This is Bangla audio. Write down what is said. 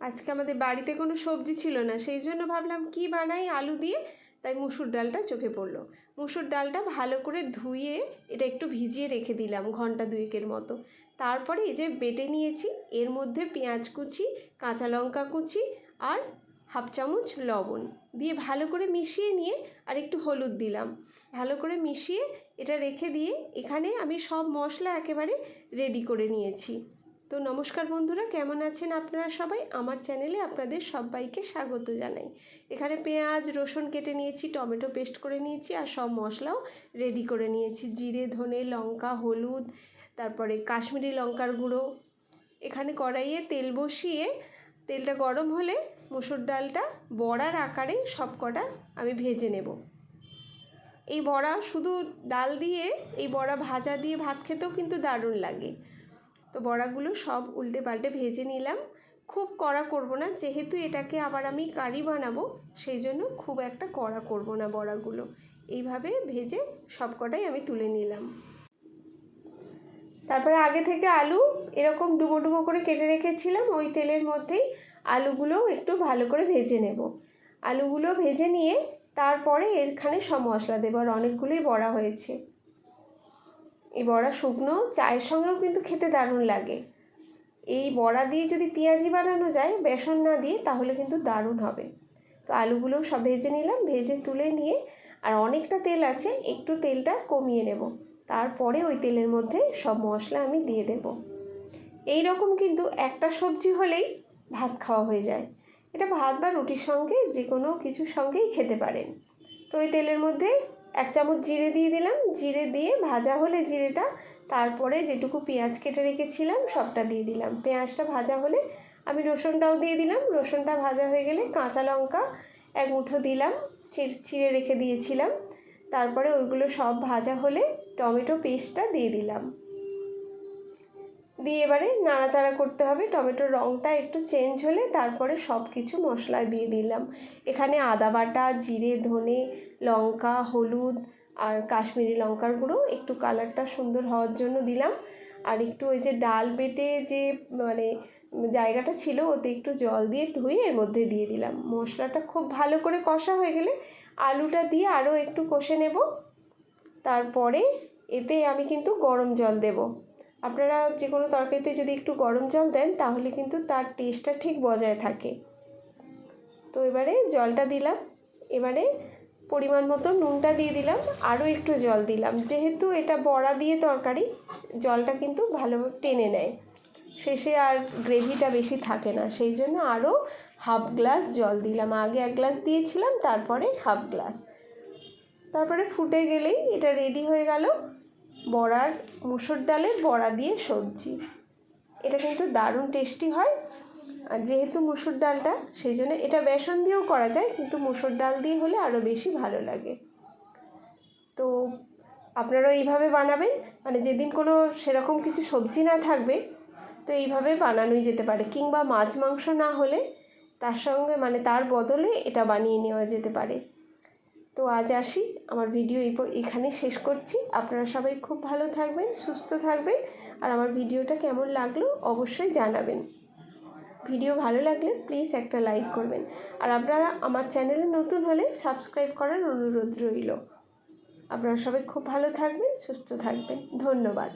আজকে আমাদের বাড়িতে কোনো সবজি ছিল না, সেই জন্য ভাবলাম কি বানাই? আলু দিয়ে। তাই মুসুর ডালটা চোখে পড়ল। মুসুর ডালটা ভালো করে ধুয়ে এটা একটু ভিজিয়ে রেখে দিলাম ঘণ্টা দুয়েকের মতো। তারপরে এই যে বেটে নিয়েছি, এর মধ্যে পেঁয়াজ কুচি, কাঁচা লঙ্কা কুচি আর হাফ চামচ লবণ দিয়ে ভালো করে মিশিয়ে নিয়ে আর একটু হলুদ দিলাম। ভালো করে মিশিয়ে এটা রেখে দিয়ে এখানে আমি সব মশলা একেবারে রেডি করে নিয়েছি। তো নমস্কার বন্ধুরা, কেমন আছেন আপনারা সবাই? আমার চ্যানেলে আপনাদের সবাইকে স্বাগত জানাই। এখানে পেঁয়াজ, রসুন কেটে নিয়েছি, টমেটো পেস্ট করে নিয়েছি আর সব মশলাও রেডি করে নিয়েছি। জিরে, ধনে, লঙ্কা, হলুদ, তারপরে কাশ্মীরি লঙ্কার গুঁড়ো। এখানে কড়াইয়ে তেল বসিয়ে, তেলটা গরম হলে মুসুর ডালটা বড়ার আকারে সব কটা আমি ভেজে নেব। এই বড়া শুধু ডাল দিয়ে, এই বড়া ভাজা দিয়ে ভাত খেতেও কিন্তু দারুণ লাগে। তো বড়াগুলো সব উল্টে পাল্টে ভেজে নিলাম। খুব কড়া করব না, যেহেতু এটাকে আবার আমি কারি বানাবো, সেই জন্য খুব একটা কড়া করব না বড়াগুলো। এইভাবে ভেজে সব কটাই আমি তুলে নিলাম। তারপরে আগে থেকে আলু এরকম ডুবো ডুবো করে কেটে রেখেছিলাম, ওই তেলের মধ্যেই আলুগুলো একটু ভালো করে ভেজে নেব। আলুগুলো ভেজে নিয়ে তারপরে এখানে সব মশলা দেবো, আর অনেকগুলোই বড়া হয়েছে। এই বড়া শুকনো, চায়ের সঙ্গেও কিন্তু খেতে দারুণ লাগে। এই বড়া দিয়ে যদি পেঁয়াজি বানানো যায়, বেসন না দিয়ে, তাহলে কিন্তু দারুণ হবে। তো আলুগুলোও সব ভেজে নিলাম, ভেজে তুলে নিয়ে, আর অনেকটা তেল আছে, একটু তেলটা কমিয়ে নেব। তারপরে ওই তেলের মধ্যে সব মশলা আমি দিয়ে দেব। এই রকম কিন্তু একটা সবজি হলেই ভাত খাওয়া হয়ে যায়। এটা ভাত বা রুটির সঙ্গে যে কোনো কিছুর সঙ্গেই খেতে পারেন। তো ওই তেলের মধ্যে এক চামচ জিরে দিয়ে দিলাম। জিরে দিয়ে ভাজা হলে জিরেটা, তারপরে যেটুকু পেঁয়াজ কেটে রেখেছিলাম সবটা দিয়ে দিলাম। পেঁয়াজটা ভাজা হলে আমি রসুনটাও দিয়ে দিলাম। রসুনটা ভাজা হয়ে গেলে কাঁচা লঙ্কা এক মুঠো দিলাম চিড়ে রেখে দিয়েছিলাম। তারপরে ওইগুলো সব ভাজা হলে টমেটো পেস্টটা দিয়ে দিলাম। দিয়ে এবারে নাড়াচাড়া করতে হবে। টমেটোর রঙটা একটু চেঞ্জ হলে তারপরে সব কিছু মশলা দিয়ে দিলাম। এখানে আদা বাটা, জিরে, ধনে, লঙ্কা, হলুদ আর কাশ্মীরি লঙ্কার গুঁড়ো একটু কালারটা সুন্দর হওয়ার জন্য দিলাম। আর একটু ওই যে ডাল বেটে যে মানে জায়গাটা ছিল ওতে একটু জল দিয়ে ধুয়ে এর মধ্যে দিয়ে দিলাম। মশলাটা খুব ভালো করে কষা হয়ে গেলে আলুটা দিয়ে আরও একটু কষে নেব। তারপরে এতে আমি কিন্তু গরম জল দেব। আপনারা যে কোনো তরকারিতে যদি একটু গরম জল দেন, তাহলে কিন্তু তার টেস্টটা ঠিক বজায় থাকে। তো এবারে জলটা দিলাম। এবারে পরিমাণ মতো নুনটা দিয়ে দিলাম, আরও একটু জল দিলাম। যেহেতু এটা বড়া দিয়ে তরকারি, জলটা কিন্তু ভালো টেনে নেয়। শেষে আর গ্রেভিটা বেশি থাকে না, সেই জন্য আরও হাফ গ্লাস জল দিলাম। আগে এক গ্লাস দিয়েছিলাম, তারপরে হাফ গ্লাস। তারপরে ফুটে গেলেই এটা রেডি হয়ে গেল। বড়ার মুসুর ডালের বড়া দিয়ে সবজি। এটা কিন্তু দারুণ টেস্টি হয়। আর যেহেতু মুসুর ডালটা, সেই জন্য এটা বেসন দিয়েও করা যায়, কিন্তু মুসুর ডাল দিয়ে হলে আরও বেশি ভালো লাগে। তো আপনারাও এইভাবে বানাবেন। মানে যেদিন কোনো সেরকম কিছু সবজি না থাকবে, তো এইভাবে বানানোই যেতে পারে। কিংবা মাছ মাংস না হলে তার সঙ্গে মানে তার বদলে এটা বানিয়ে নেওয়া যেতে পারে। তো আজ আসি। আমার ভিডিও এখানে শেষ করছি। আপনারা সবাই খুব ভালো থাকবেন, সুস্থ থাকবেন। আর আমার ভিডিওটা কেমন লাগল অবশ্যই জানাবেন। ভিডিও ভালো লাগলে প্লিজ একটা লাইক করবেন। আর আপনারা আমার চ্যানেলে নতুন হলে সাবস্ক্রাইব করার অনুরোধ রইল। আপনারা সবাই খুব ভালো থাকবেন, সুস্থ থাকবেন। ধন্যবাদ।